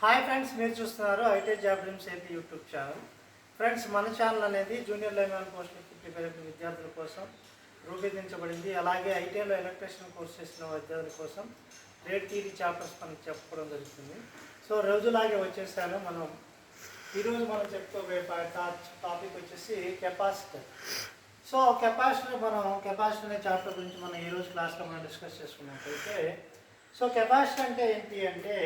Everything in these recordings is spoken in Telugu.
హాయ్ ఫ్రెండ్స్ మీరు చూస్తున్నారు IT job dreams AP YouTube channel. Friends మన ఛానల్ అనేది జూనియర్ లెవెల్ పోస్టులకి ప్రిపేర్ అయిన విద్యార్థుల కోసం రూపొందించబడింది అలాగే ఐటీఐలో ఎలక్ట్రీషియన్ కోర్స్ చేసిన విద్యార్థుల కోసం రేట్ టీవీ చాప్టర్స్ మనకి చెప్పడం జరుగుతుంది. సో రోజులాగే వచ్చేసాను మనం. ఈరోజు మనం చెప్పుకోబోయే టాపిక్ వచ్చేసి కెపాసిటర్. సో కెపాసిటర్ మనం కెపాసిటర్ అనే చాప్టర్ గురించి మనం ఈరోజు క్లాస్లో మనం డిస్కస్ చేసుకున్నట్లయితే సో కెపాసిటర్ అంటే ఏంటి అంటే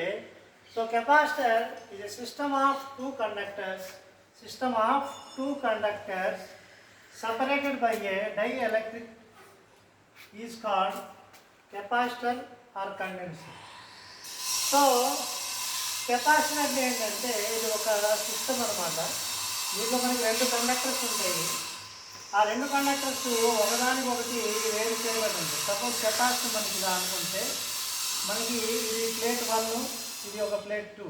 so capacitor is a system of two conductors. System of two conductors separated by a dielectric is called capacitor or condenser. So capacitor అంటే ఏంటంటే ఇది ఒక సిస్టమ్ అనమాట దీంట్లో మనకి రెండు కండక్టర్స్ ఉంటాయి. ఆ రెండు కండక్టర్స్ ఒకదానికొకటి వేరు చేయబడి ఉంటాయి సపోజ్ కెపాసిటర్ మనకి ఇలా అనుకుంటే మనకి ఇది ప్లేట్ వన్ ఇది ఒక ప్లేట్ టూ.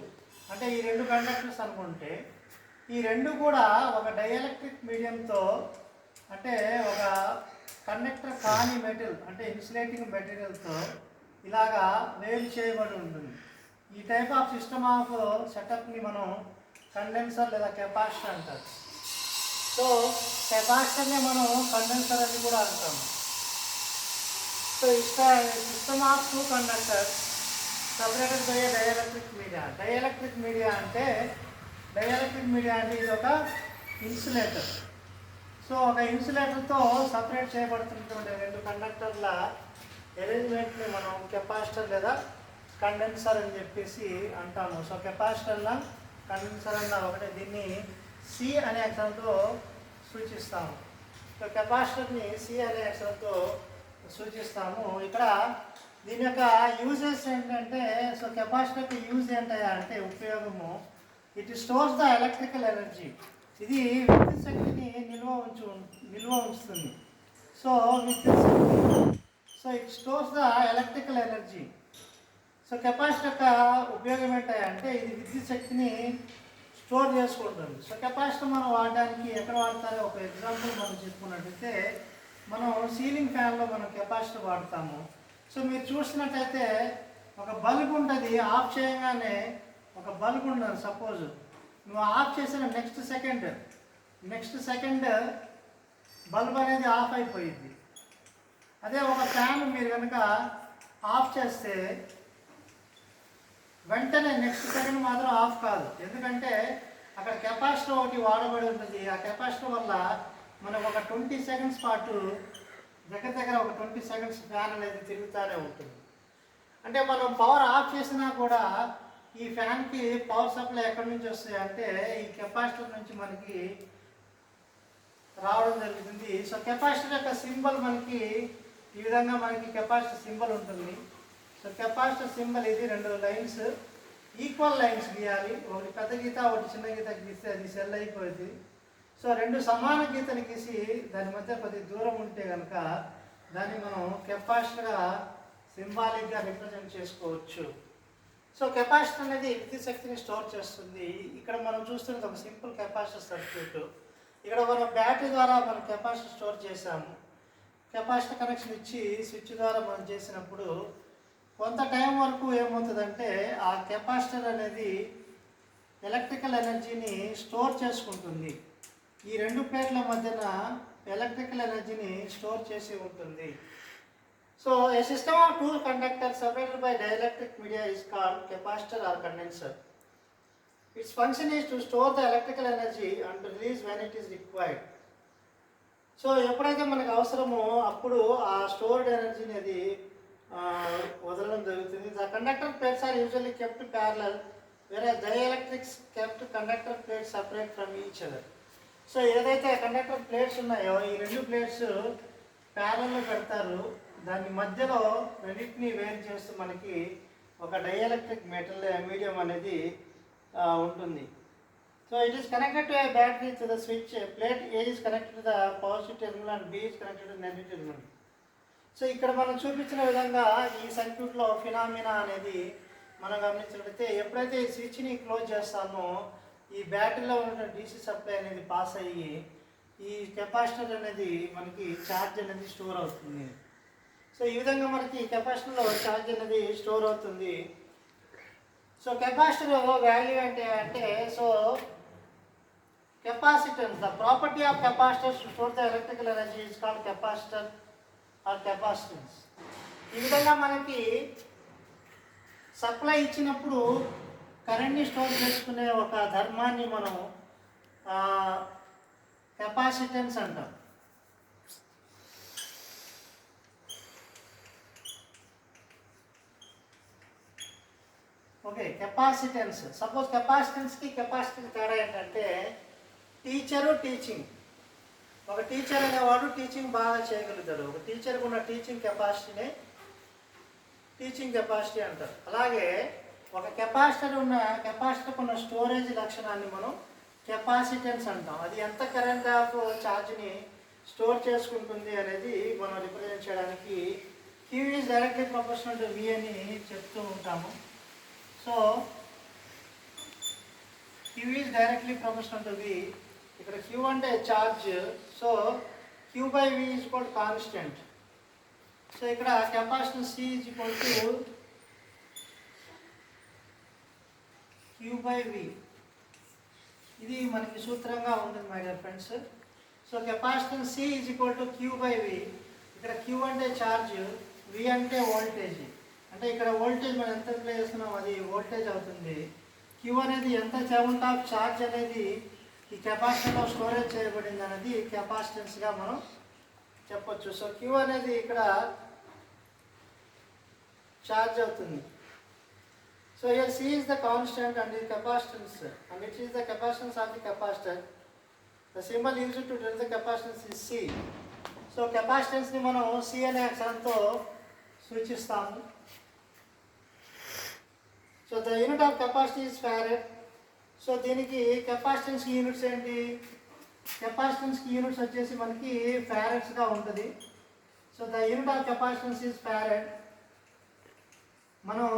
అంటే ఈ రెండు కండక్టర్స్ అనుకుంటే ఈ రెండు కూడా ఒక డైఎలక్ట్రిక్ మీడియంతో అంటే ఒక కండక్టర్ కాని మెటీరియల్ అంటే ఇన్సులేటింగ్ మెటీరియల్తో ఇలాగా వేరు చేయబడి ఉంటుంది. ఈ టైప్ ఆఫ్ సిస్టమ్ ఆఫ్ సెటప్ని మనం కండెన్సర్ లేదా కెపాసిటర్ అంటారు. సో కెపాసిటర్ని మనం కండెన్సర్ అని కూడా అంటాము సో ఇష్ట system of two conductors separated by dielectric media. Dielectric media అంటే డైఎలక్ట్రిక్ మీడియా అంటే ఇది ఒక ఇన్సులేటర్. సో ఒక ఇన్సులేటర్తో సపరేట్ చేయబడుతున్నటువంటి రెండు కండక్టర్ల అరేంజ్మెంట్ని మనం కెపాసిటర్ లేదా కండెన్సర్ అని చెప్పేసి అంటాము. సో కెపాసిటర్ల కండెన్సర్ అన్న ఒకటే. దీన్ని సి అనే అక్షరంతో సూచిస్తాము. సో కెపాసిటర్ని సి అనే అక్షరంతో సూచిస్తాము. ఇక్కడ దీని యొక్క యూజెస్ ఏంటంటే సో కెపాసిటర్కి యూజ్ ఏంటయ్యా అంటే ఉపయోగము. It stores the electrical energy ఇది విద్యుత్ శక్తిని నిల్వ ఉంచు నిల్వ ఉంచుతుంది. సో విద్యుత్ శక్తి. So it stores the electrical energy so capacitor యొక్క ఉపయోగం ఏంటంటే ఇది విద్యుత్ శక్తిని స్టోర్ చేసుకుంటుంది. సో కెపాసిటర్ మనం వాడడానికి ఎక్కడ వాడతారో? ఒక ఎగ్జాంపుల్ మనం చెప్పుకున్నట్టయితే మనం సీలింగ్ ఫ్యాన్లో మనం కెపాసిటర్ వాడతాము. సో మీరు చూసినట్టయితే ఒక బల్బ్ ఉంటుంది ఆఫ్ చేయగానే ఒక బల్బ్ ఉండదు సపోజ్ నువ్వు ఆఫ్ చేసిన next second next second bulb అనేది ఆఫ్ అయిపోయింది. అదే ఒక ఫ్యాన్ మీరు కనుక ఆఫ్ చేస్తే వెంటనే నెక్స్ట్ సెకండ్ మాత్రం ఆఫ్ కాదు. ఎందుకంటే అక్కడ కెపాసిటర్ ఒకటి వాడబడి ఉంటుంది. ఆ కెపాసిటర్ వల్ల మనకు ఒక ట్వంటీ సెకండ్స్ పాటు దగ్గర దగ్గర ఒక ట్వంటీ సెకండ్స్ ఫ్యాన్ అనేది తిరుగుతూనే ఉంటుంది. అంటే మనం పవర్ ఆఫ్ చేసినా కూడా ఈ ఫ్యాన్కి పవర్ సప్లై ఎక్కడి నుంచి వస్తాయి అంటే ఈ కెపాసిటర్ నుంచి మనకి రావడం జరుగుతుంది. సో కెపాసిటర్ యొక్క సింబల్ మనకి ఈ విధంగా మనకి కెపాసిటర్ సింబల్ ఉంటుంది. సో కెపాసిటర్ సింబల్ ఇది రెండు లైన్స్ ఈక్వల్ లైన్స్ గీయాలి. ఒకటి పెద్ద గీత ఒకటి చిన్న గీత గీస్తే అది సెల్ అయిపోయింది. సో రెండు సమాన గీతలు గీసి దాని మధ్య కొద్ది దూరం ఉంటే కనుక దాన్ని మనం కెపాసిటర్గా సింబాలిక్గా రిప్రజెంట్ చేసుకోవచ్చు. సో కెపాసిటర్ అనేది విద్యుత్ శక్తిని స్టోర్ చేస్తుంది. ఇక్కడ మనం చూస్తున్నది ఒక సింపుల్ కెపాసిటర్ సర్క్యూట్. ఇక్కడ మనం బ్యాటరీ ద్వారా మనం కెపాసిటర్ స్టోర్ చేసాము కెపాసిటర్ కనెక్షన్ ఇచ్చి స్విచ్ ద్వారా మనం చేసినప్పుడు కొంత టైం వరకు ఏమవుతుందంటే ఆ కెపాసిటర్ అనేది ఎలక్ట్రికల్ ఎనర్జీని స్టోర్ చేసుకుంటుంది. ఈ రెండు ప్లేట్ల మధ్యన ఎలక్ట్రికల్ ఎనర్జీని స్టోర్ చేసి ఉంటుంది. So a system of two conductor separated by dielectric media is called capacitor or condenser its function is to store the electrical energy and release when it is required so ఎప్పుడైతే మనకు అవసరమో అప్పుడు ఆ స్టోర్డ్ ఎనర్జీ అనేది వదలడం జరుగుతుంది. The conductor plates are usually kept parallel వేరే dielectrics kept conductor plates separate from each other so ఏదైతే కండక్టర్ ప్లేట్స్ ఉన్నాయో ఈ రెండు ప్లేట్స్ ప్యారల్లో పెడతారు. దాని మధ్యలో రెండింటిని వేరు చేస్తూ మనకి ఒక డైఎలక్ట్రిక్ మెటల్ మీడియం అనేది ఉంటుంది. So it is connected to a battery to the switch. Plate A is connected to the positive terminal and B is connected to negative terminal so ఇక్కడ మనం చూపించిన విధంగా ఈ సర్క్యూట్లో ఫినామినా అనేది మనం గమనించినట్లయితే ఎప్పుడైతే ఈ స్విచ్ని క్లోజ్ చేస్తామో ఈ బ్యాటరీలో ఉన్న డీసీ సప్లై అనేది పాస్ అయ్యి ఈ కెపాసిటర్ అనేది మనకి ఛార్జ్ అనేది స్టోర్ అవుతుంది. సో ఈ విధంగా మనకి కెపాసిటర్లో ఛార్జ్ అనేది స్టోర్ అవుతుంది. సో కెపాసిటర్ వాల్యూ అంటే అంటే so capacitance the property of capacitor store the electrical energy is called capacitor or capacitance ఈ విధంగా మనకి సప్లై ఇచ్చినప్పుడు కరెంట్ని స్టోర్ చేసుకునే ఒక ధర్మాన్ని మనం కెపాసిటెన్స్ అంటాం. Okay capacitance. సపోజ్ కెపాసిటెన్స్కి కెపాసిటీ తేడా ఏంటంటే టీచరు టీచింగ్. ఒక టీచర్ అనేవాడు టీచింగ్ బాగా చేయగలుగుతాడు. ఒక టీచర్కి ఉన్న టీచింగ్ కెపాసిటీనే టీచింగ్ కెపాసిటీ అంటారు. అలాగే ఒక కెపాసిటర్ ఉన్న కెపాసిటర్ ఉన్న స్టోరేజ్ లక్షణాన్ని మనం కెపాసిటెన్స్ అంటాం. అది ఎంత కరెంట్ ఆఫ్ ఛార్జ్ని స్టోర్ చేసుకుంటుంది అనేది మనం రిప్రజెంట్ చేయడానికి Q is directly proportional to V అని చెప్తూ ఉంటాము. So Q is directly proportional to V ఇక్కడ క్యూ అంటే charge so Q by V is equal constant so ఇక్కడ capacity C is equal to Q by V ఇది మనకి సూత్రంగా ఉంటుంది my dear friends so capacitance C is equal to Q by V ఇక్కడ క్యూ అంటే ఛార్జ్ వి అంటే వోల్టేజ్ అంటే ఇక్కడ వోల్టేజ్ మనం ఎంత ప్లే చేస్తున్నాం? అది వోల్టేజ్ అవుతుంది. క్యూ అనేది ఎంత అమౌంట్ ఆఫ్ ఛార్జ్ అనేది ఈ కెపాసిటర్లో స్టోరేజ్ చేయబడింది అనేది కెపాసిటెన్స్గా మనం చెప్పొచ్చు. సో క్యూ అనేది ఇక్కడ ఛార్జ్ అవుతుంది. So here C is the constant and the capacitance and which is the capacitance of the capacitor. The symbol used to tell the capacitance is C. So కెపాసిటెన్స్ని మనం సి అనే అక్షరంతో సూచిస్తాము so the unit of capacity is farad so దీనికి కెపాసిటెన్స్కి యూనిట్స్ ఏంటి కెపాసిటెన్స్కి యూనిట్స్ వచ్చేసి మనకి ఫ్యారెడ్స్గా ఉంటుంది so the unit of capacitance is farad మనం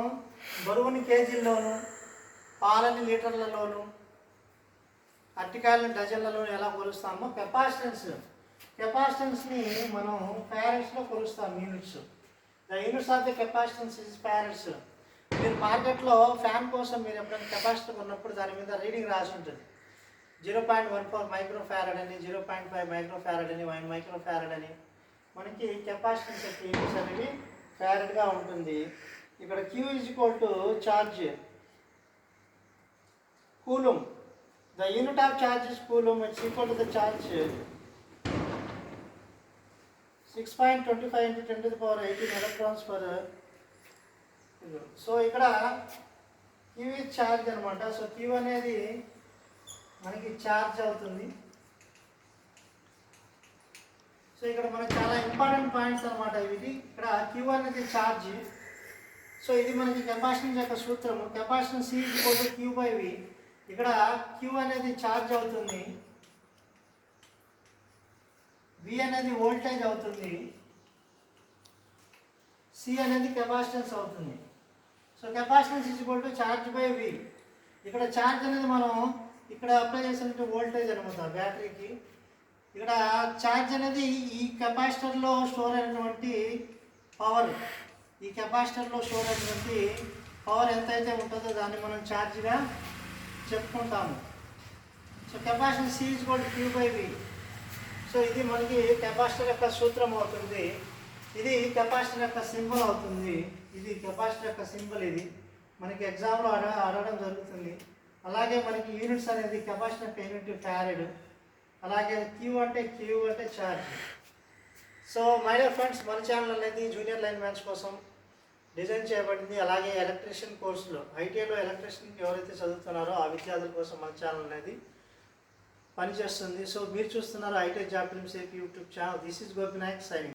బరువుని కేజీల్లోను పాలని లీటర్లలోను అరటికాయలను డజన్లలోను ఎలా కొలుస్తామో కెపాసిటెన్స్. కెపాసిటెన్స్ని మనం ప్యారెట్స్లో కొలుస్తాం units. The units of the capacitance is farads. మీరు మార్కెట్లో ఫ్యాన్ కోసం మీరు ఎప్పుడైనా కెపాసిటీ ఉన్నప్పుడు దాని మీద రీడింగ్ రాసి ఉంటుంది. Zero point one four micro farad అని zero point five micro farad అని వన్ మైక్రో ఫ్యారడ్ అని మనకి కెపాసిటెన్స్ యొక్క యూనిట్స్ అనేవి ఫ్యారడ్గా ఉంటుంది. ఇక్కడ Q is equal to charge coulomb the unit of charge is it's equal to the charge six point twenty five into ten to the power eighteen electrons per. So ఇక్కడ క్యూ ఇస్ ఛార్జ్ అనమాట సో క్యూ అనేది మనకి ఛార్జ్ అవుతుంది. సో ఇక్కడ మనకి చాలా ఇంపార్టెంట్ పాయింట్స్ అనమాట ఇవి. ఇక్కడ క్యూ అనేది ఛార్జ్ సో ఇది మనకి కెపాసిటెన్స్ యొక్క సూత్రము capacitance C equal to Q by V ఇక్కడ క్యూ అనేది ఛార్జ్ అవుతుంది. వి అనేది వోల్టేజ్ అవుతుంది. సి అనేది కెపాసిటెన్స్ అవుతుంది. So capacitance is equal to charge by V ఇక్కడ ఛార్జ్ అనేది మనం ఇక్కడ అప్లై చేసినట్టు వోల్టేజ్ అనమాట బ్యాటరీకి ఇక్కడ ఛార్జ్ అనేది ఈ కెపాసిటర్లో స్టోర్ అయినటువంటి పవర్ ఈ కెపాసిటర్లో స్టోర్ అయినటువంటి పవర్ ఎంతైతే ఉంటుందో దాన్ని మనం ఛార్జ్గా చెప్పుకుంటాము. సో కెపాసిటర్ సి ఈజ్ కూడా క్యూ బై వి సో ఇది మనకి కెపాసిటర్ యొక్క సూత్రం అవుతుంది. ఇది కెపాసిటర్ యొక్క సింబల్ అవుతుంది. ఇది కెపాసిటర్ యొక్క సింబల్ ఇది. మనకి ఎగ్జామ్లో అడ అడగడం జరుగుతుంది. అలాగే మనకి యూనిట్స్ అనేది కెపాసిటర్ యొక్క యూనిట్ ఫ్యారెడ్ అలాగే క్యూ అంటే క్యూ అంటే charge so my dear friends మన ఛానల్ అనేది జూనియర్ లైన్ మ్యాన్స్ కోసం డిజైన్ చేయబడింది. అలాగే ఎలక్ట్రీషియన్ కోర్సులో ఐటీఐలో ఎలక్ట్రీషియన్ ఎవరైతే చదువుతున్నారో ఆ విద్యార్థుల కోసం మన ఛానల్ అనేది పనిచేస్తుంది. సో మీరు చూస్తున్నారు IT job dreams AP YouTube channel. This is Gopinayak signing.